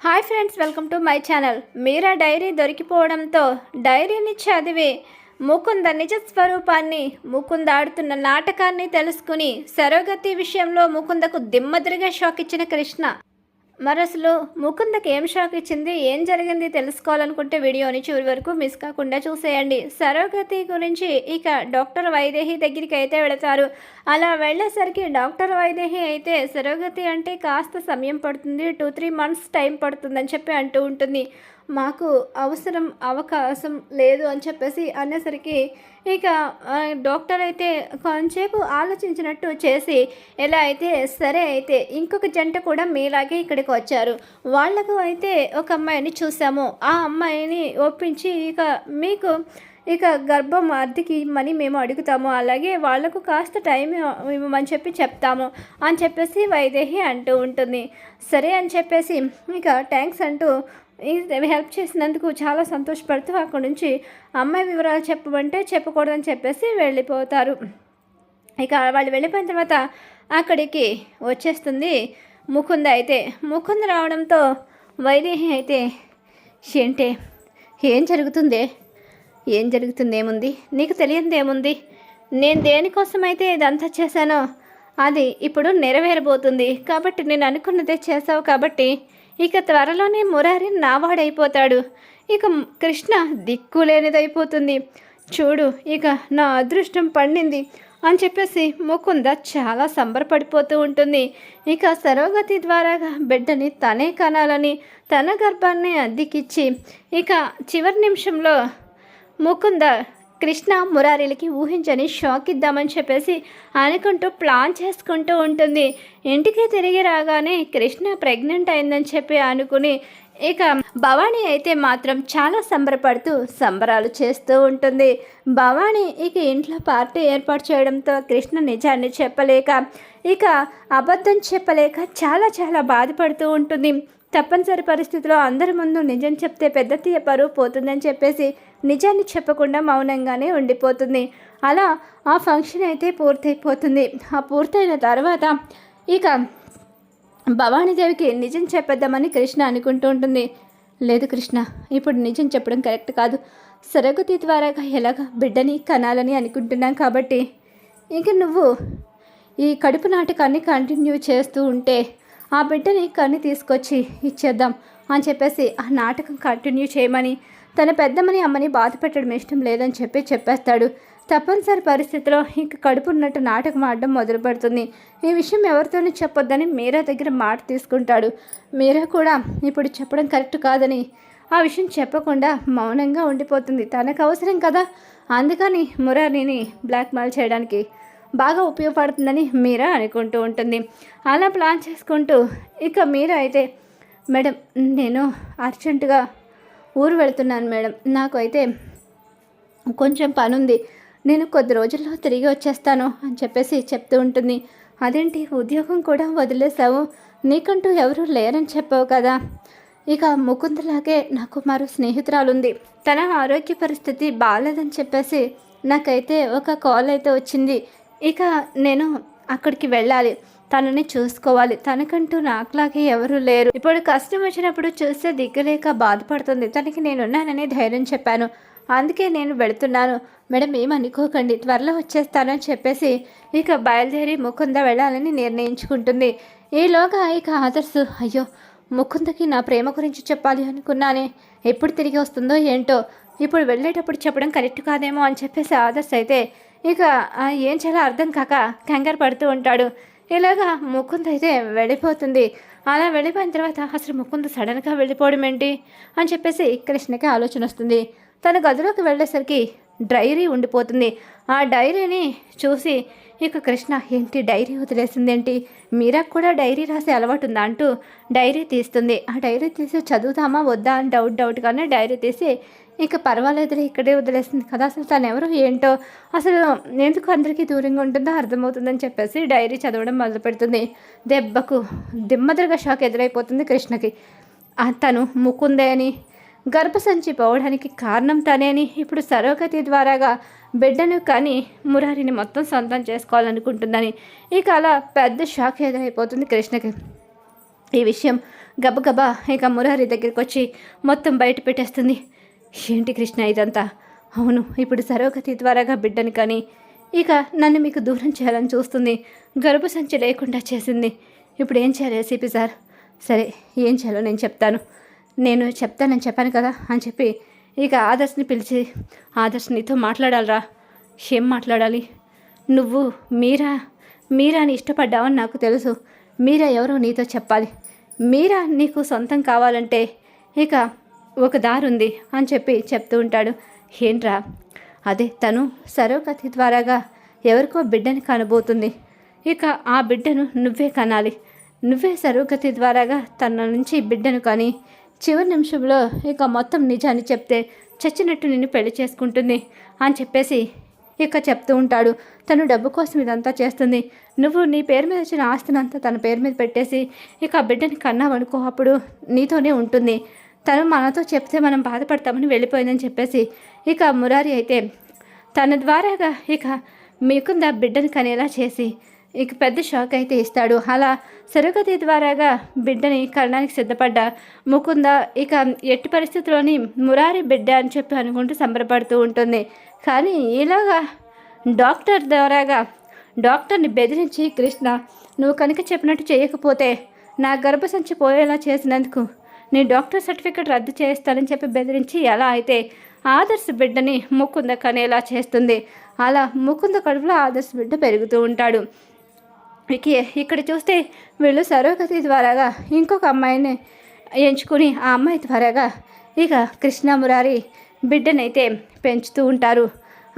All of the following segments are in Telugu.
Hi friends welcome to my channel. Meera diary దొరికిపోవడంతో డైరీని చదివి ముకుంద నిజ స్వరూపాన్ని ముకుంద ఆడుతున్న నాటకాన్ని తెలుసుకుని సరోగతి విషయంలో ముకుందకు దిమ్మదిరిగా షాక్ ఇచ్చిన కృష్ణ. మరి అసలు ముకుందకి ఏం షాక్ ఇచ్చింది? ఏం జరిగింది తెలుసుకోవాలనుకుంటే వీడియోని చివరి వరకు మిస్ కాకుండా చూసేయండి. సరోగతి గురించి ఇక డాక్టర్ వైదేహి దగ్గరికి అయితే వెళతారు. అలా వెళ్ళేసరికి డాక్టర్ వైదేహి అయితే సరోగతి అంటే కాస్త సమయం పడుతుంది టూ త్రీ మంత్స్ టైం పడుతుందని చెప్పి అంటూ ఉంటుంది. మాకు అవసరం అవకాశం లేదు అని చెప్పేసి అనేసరికి ఇక డాక్టర్ అయితే కొంచెంసేపు ఆలోచించినట్టు చేసి ఎలా అయితే సరే అయితే ఇంకొక జంట కూడా మీలాగే ఇక్కడికి వచ్చారు. వాళ్ళకు అయితే ఒక అమ్మాయిని చూసాము ఆ అమ్మాయిని ఒప్పించి ఇక మీకు ఇక గర్భం అద్దెకి మనీ మేము అడుగుతాము. అలాగే వాళ్ళకు కాస్త టైం ఇవ్వమని చెప్పి చెప్తాము అని చెప్పేసి వైదేహి అంటూ ఉంటుంది. సరే అని చెప్పేసి ఇక థ్యాంక్స్ అంటూ హెల్ప్ చేసినందుకు చాలా సంతోషపడుతూ అక్కడి నుంచి అమ్మాయి వివరాలు చెప్పమంటే చెప్పకూడదని చెప్పేసి వెళ్ళిపోతారు. ఇక వాళ్ళు వెళ్ళిపోయిన తర్వాత అక్కడికి వచ్చేస్తుంది ముకుంద అయితే. ముకుంద రావడంతో వైదేహి అయితే ఏంటే? ఏం జరుగుతుంది? ఏం జరుగుతుంది ఏముంది నీకు తెలియనిది ఏముంది నేను దేనికోసమైతే ఇదంతా చేశానో అది ఇప్పుడు నెరవేరబోతుంది. కాబట్టి నేను అనుకున్నదే చేసావు కాబట్టి ఇక త్వరలోనే మురారి నావాడైపోతాడు. ఇక కృష్ణ దిక్కులేనిదైపోతుంది. చూడు ఇక నా అదృష్టం పండింది అని చెప్పేసి ముకుంద చాలా సంబరపడిపోతూ ఉంటుంది. ఇక సరోగతి ద్వారా బిడ్డని తనే కనాలని తన గర్భాన్ని అద్దెకిచ్చి ఇక చివరి నిమిషంలో ముకుంద కృష్ణ మురారీలకి ఊహించని షాక్ ఇద్దామని చెప్పేసి అనుకుంటూ ప్లాన్ చేసుకుంటూ ఉంటుంది. ఇంటికి తిరిగి రాగానే కృష్ణ ప్రెగ్నెంట్ అయిందని చెప్పి అనుకుని ఇక భవానీ అయితే మాత్రం చాలా సంబరపడుతూ సంబరాలు చేస్తూ ఉంటుంది. భవానీ ఇక ఇంట్లో పార్టీ ఏర్పాటు చేయడంతో కృష్ణ నిజాన్ని చెప్పలేక ఇక అబద్ధం చెప్పలేక చాలా చాలా బాధపడుతూ ఉంటుంది. తప్పనిసరి పరిస్థితిలో అందరి ముందు నిజం చెప్తే పెద్ద తీయ పరువు పోతుందని చెప్పేసి నిజాన్ని చెప్పకుండా మౌనంగానే ఉండిపోతుంది. అలా ఆ ఫంక్షన్ అయితే పూర్తయిపోతుంది. ఆ పూర్తయిన తర్వాత ఇక భవానీదేవికి నిజం చెప్పేద్దామని కృష్ణ అనుకుంటూ ఉంటుంది. లేదు కృష్ణ ఇప్పుడు నిజం చెప్పడం కరెక్ట్ కాదు. సరగతి ద్వారాగా ఎలాగ బిడ్డని కనాలని అనుకుంటున్నాం కాబట్టి. ఇంక నువ్వు ఈ కడుపు నాటకాన్ని కంటిన్యూ చేస్తూ ఉంటే ఆ బిడ్డని కన్ని తీసుకొచ్చి ఇచ్చేద్దాం అని చెప్పేసి ఆ నాటకం కంటిన్యూ చేయమని తన పెద్దమ్మని అమ్మని బాధ పెట్టడం ఇష్టం లేదని చెప్పి చెప్పేస్తాడు. తప్పనిసరి పరిస్థితిలో ఇంక కడుపు ఉన్నట్టు నాటకం ఆడడం మొదలుపెడుతుంది ఈ విషయం ఎవరితోనూ చెప్పొద్దని మీరా దగ్గర మాట తీసుకుంటాడు. మీరా కూడా ఇప్పుడు చెప్పడం కరెక్ట్ కాదని ఆ విషయం చెప్పకుండా మౌనంగా ఉండిపోతుంది. తనకు అవసరం కదా? అందుకని మురారిని బ్లాక్మెయిల్ చేయడానికి బాగా ఉపయోగపడుతుందని మీరా అనుకుంటూ ఉంటుంది. అలా ప్లాన్ చేసుకుంటూ ఇక మీరా అయితే మేడం నేను అర్జెంటుగా ఊరు వెళ్తున్నాను మేడం. నాకు అయితే కొంచెం పని ఉంది నేను కొద్ది రోజుల్లో తిరిగి వచ్చేస్తాను అని చెప్పేసి చెప్తూ ఉంటుంది. అదేంటి ఉద్యోగం కూడా వదిలేసావు నీకంటూ ఎవరూ లేరని చెప్పావు కదా. ఇక ముకుందలాగే నాకు మరో స్నేహితురాలుంది. తన ఆరోగ్య పరిస్థితి బాగాలేదని చెప్పేసి నాకైతే ఒక కాల్ అయితే వచ్చింది. ఇక నేను అక్కడికి వెళ్ళాలి. తనని చూసుకోవాలి. తనకంటూ నాకులాగే ఎవరు లేరు. ఇప్పుడు కష్టం వచ్చినప్పుడు చూస్తే దిగ్గలేక బాధపడుతుంది. తనకి నేనున్నానని ధైర్యం చెప్పాను. అందుకే నేను వెళుతున్నాను. మేడం ఏమనుకోకండి త్వరలో వచ్చేస్తానని చెప్పేసి ఇక బయలుదేరి ముకుంద వెళ్ళాలని నిర్ణయించుకుంటుంది. ఈలోగా ఇక ఆదర్శ్ అయ్యో ముకుందకి నా ప్రేమ గురించి చెప్పాలి అనుకున్నానే. ఎప్పుడు తిరిగి వస్తుందో ఏంటో. ఇప్పుడు వెళ్ళేటప్పుడు చెప్పడం కరెక్ట్ కాదేమో అని చెప్పేసి ఆదర్శ్ అయితే ఇక ఏం చేయాలో అర్థం కాక కంగారు పడుతూ ఉంటాడు. ఇలాగా ముకుంద్ అయితే వెళ్ళిపోతుంది. అలా వెళ్ళిపోయిన తర్వాత అసలు ముకుంద సడన్గా వెళ్ళిపోవడం ఏంటి? అని చెప్పేసి కృష్ణకి ఆలోచన వస్తుంది. తన గదిలోకి వెళ్ళేసరికి డైరీ ఉండిపోతుంది. ఆ డైరీని చూసి ఇక కృష్ణ ఏంటి డైరీ వదిలేసింది ఏంటి మీరా కూడా డైరీ రాసే అలవాటు ఉందా అంటూ డైరీ తీస్తుంది. ఆ డైరీ తీసి చదువుతామా? వద్దా? అని డౌట్ డౌట్గానే డైరీ తీసి ఇక పర్వాలేదులే ఇక్కడే వదిలేసింది కదా అసలు తను ఎవరు ఏంటో? అసలు ఎందుకు అందరికీ దూరంగా ఉంటుందో అర్థమవుతుందని చెప్పేసి డైరీ చదవడం మొదలు పెడుతుంది దెబ్బకు దిమ్మదరగా షాక్ ఎదురైపోతుంది కృష్ణకి. తను ముకుందే అని గర్భసంచి పోవడానికి కారణం తనే అని ఇప్పుడు సరోగతి ద్వారాగా బిడ్డను కానీ మురారిని మొత్తం సొంతం చేసుకోవాలనుకుంటుందని. ఇక అలా పెద్ద షాక్ ఎదురైపోతుంది కృష్ణకి. ఈ విషయం గబగబా ఇక మురారి దగ్గరికి వచ్చి మొత్తం బయట పెట్టేస్తుంది. ఏంటి కృష్ణ ఇదంతా? అవును ఇప్పుడు సరోగతి ద్వారాగా బిడ్డని కానీ ఇక నన్ను మీకు దూరం చేయాలని చూస్తుంది. గర్భసంచి లేకుండా చేసింది. ఇప్పుడు ఏం చేయాలి ఏసీపీ సార్? సరే ఏం చేయాలో నేను చెప్తాను. నేను చెప్తానని చెప్పాను కదా అని చెప్పి ఇక ఆదర్శ్ని పిలిచి ఆదర్శ్ నీతో మాట్లాడాలరా. ఏం మాట్లాడాలి? నువ్వు మీరా మీరాని ఇష్టపడ్డావని నాకు తెలుసు. మీరా ఎవరో నీతో చెప్పాలి. మీరా నీకు సొంతం కావాలంటే ఇక ఒక దారి ఉంది అని చెప్పి చెప్తూ ఉంటాడు. ఏంట్రా? అదే తను సరోగతి ద్వారాగా ఎవరికో బిడ్డని కనబోతుంది. ఇక ఆ బిడ్డను నువ్వే కనాలి. నువ్వే సరోగతి ద్వారాగా తన నుంచి బిడ్డను కానీ చివరి నిమిషంలో ఇక మొత్తం నిజాన్ని చెప్తే చచ్చినట్టు నిన్ను పెళ్ళి చేసుకుంటుంది అని చెప్పేసి ఇక చెప్తూ ఉంటాడు. తను డబ్బు కోసం ఇదంతా చేస్తుంది. నువ్వు నీ పేరు మీద వచ్చిన ఆస్తినంతా తన పేరు మీద పెట్టేసి ఇక ఆ బిడ్డని కన్నావనుకో అప్పుడు నీతోనే ఉంటుంది. తను మనతో చెప్తే మనం బాధపడతామని వెళ్ళిపోయిందని చెప్పేసి ఇక మురారి అయితే తన ద్వారాగా ఇక మీకుంద బిడ్డని కనేలా చేసి ఇక పెద్ద షాక్ అయితే ఇస్తాడు. అలా సరగతి ద్వారాగా బిడ్డని కరణానికి సిద్ధపడ్డ ముకుంద ఇక ఎట్టి పరిస్థితుల్లోని మురారి బిడ్డ అని చెప్పి అనుకుంటూ సంబరపడుతూ ఉంటుంది. కానీ ఇలాగా డాక్టర్ ద్వారాగా డాక్టర్ని బెదిరించి కృష్ణ నువ్వు కనుక చెప్పినట్టు చేయకపోతే నా గర్భసంచి పోయేలా చేసినందుకు నీ డాక్టర్ సర్టిఫికెట్ రద్దు చేస్తానని చెప్పి బెదిరించి ఎలా అయితే ఆదర్శ బిడ్డని ముకుంద కనేలా చేస్తుంది అలా ముకుంద కడుపులో ఆదర్శ బిడ్డ పెరుగుతూ ఉంటాడు. ఇక ఇక్కడ చూస్తే వీళ్ళు సరోగతి ద్వారాగా ఇంకొక అమ్మాయిని ఎంచుకుని ఆ అమ్మాయి ద్వారాగా ఇక కృష్ణమురారి బిడ్డనైతే పెంచుతూ ఉంటారు.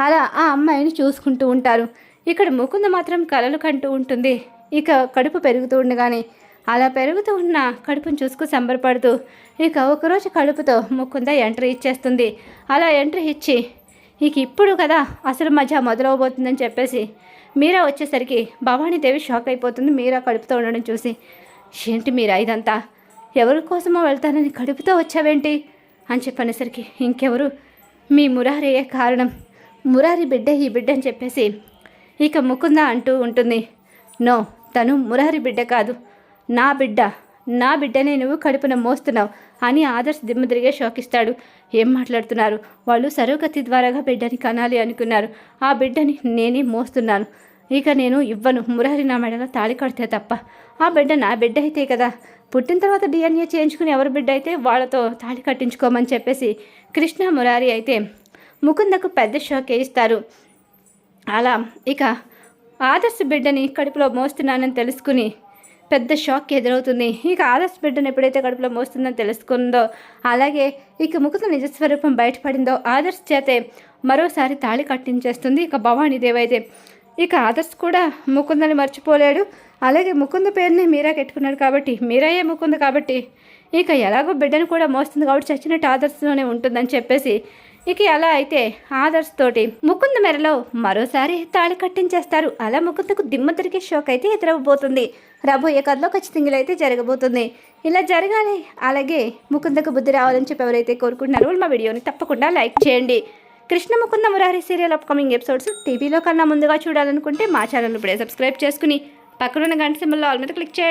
అలా ఆ అమ్మాయిని చూసుకుంటూ ఉంటారు. ఇక్కడ ముకుంద మాత్రం కలలు కంటూ ఉంటుంది. ఇక కడుపు పెరుగుతూ ఉండగానే అలా పెరుగుతూ ఉన్న కడుపును చూసుకు సంబరపడుతూ ఇక ఒకరోజు కడుపుతో ముకుంద ఎంట్రీ ఇచ్చేస్తుంది. అలా ఎంట్రీ ఇచ్చి ఇక ఇప్పుడు కదా అసలు మజా మొదలవబోతుందని చెప్పేసి మీరా వచ్చేసరికి భవానీదేవి షాక్ అయిపోతుంది మీరా కడుపుతో ఉండడం చూసి. ఏంటి మీరా ఇదంతా? ఎవరి కోసమో వెళ్తానని కడుపుతో వచ్చావేంటి? అని చెప్పనేసరికి ఇంకెవరు? మీ మురారియే కారణం. మురారి బిడ్డ ఈ బిడ్డ అని చెప్పేసి ఇక ముకుంద అంటూ ఉంటుంది. నో తను మురారి బిడ్డ కాదు. నా బిడ్డ నా బిడ్డనే నువ్వు కడుపున మోస్తున్నావు అని ఆదర్శ్ దిమ్మదిరిగే షోకిస్తాడు ఏం మాట్లాడుతున్నారు? వాళ్ళు సరోగతి ద్వారాగా బిడ్డని కనాలి అనుకున్నారు. ఆ బిడ్డని నేనే మోస్తున్నాను. ఇక నేను ఇవ్వను. మురహరి నా మెడలో తాళి కడితే తప్ప. ఆ బిడ్డ నా బిడ్డ అయితే కదా. పుట్టిన తర్వాత డిఎన్ఏ చేయించుకుని ఎవరి బిడ్డ అయితే వాళ్ళతో తాళి కట్టించుకోమని చెప్పేసి కృష్ణ మురారి అయితే ముకుందకు పెద్ద షాక్ ఇస్తారు అలా ఇక ఆదర్శ బిడ్డని కడుపులో మోస్తున్నానని తెలుసుకుని పెద్ద షాక్ ఎదురవుతుంది. ఇక ఆదర్శ బిడ్డను ఎప్పుడైతే కడుపులో మోస్తుందని తెలుసుకుందో అలాగే ఇక ముకుత నిజస్వరూపం బయటపడిందో ఆదర్శ్ చేతే మరోసారి తాళి కట్టించేస్తుంది ఇక భవానీదేవైతే ఇక ఆదర్శ్ కూడా ముకుందని మర్చిపోలేడు. అలాగే ముకుంద పేరుని మీరా పెట్టుకున్నాడు కాబట్టి మీరాయే ముకుంద కాబట్టి ఇక ఎలాగో బిడ్డను కూడా మోస్తుంది కాబట్టి చచ్చినట్టు ఆదర్శలోనే ఉంటుందని చెప్పేసి ఇక అలా అయితే ఆదర్శ్ తోటి ముకుంద మెరలో మరోసారి తాళి కట్టించేస్తారు. అలా ముకుందకు దిమ్మ తిరిగే షోక్ అయితే ఎదురవబోతుంది రాబోయే కథలో ఖచ్చితంగా అయితే జరగబోతుంది. ఇలా జరగాలి. అలాగే ముకుందకు బుద్ధి రావాలని చెప్పి ఎవరైతే కోరుకుంటున్నారో మా వీడియోని తప్పకుండా లైక్ చేయండి. Krishna Mukunda Murari serial upcoming episodes టీవీలో కన్నా ముందుగా చూడాలనుకుంటే మా ఛానల్ ఇప్పుడే సబ్స్క్రైబ్ చేసుకుని పక్కనున్న గంట సింబల్లో ఆల్ మీద క్లిక్ చేయండి.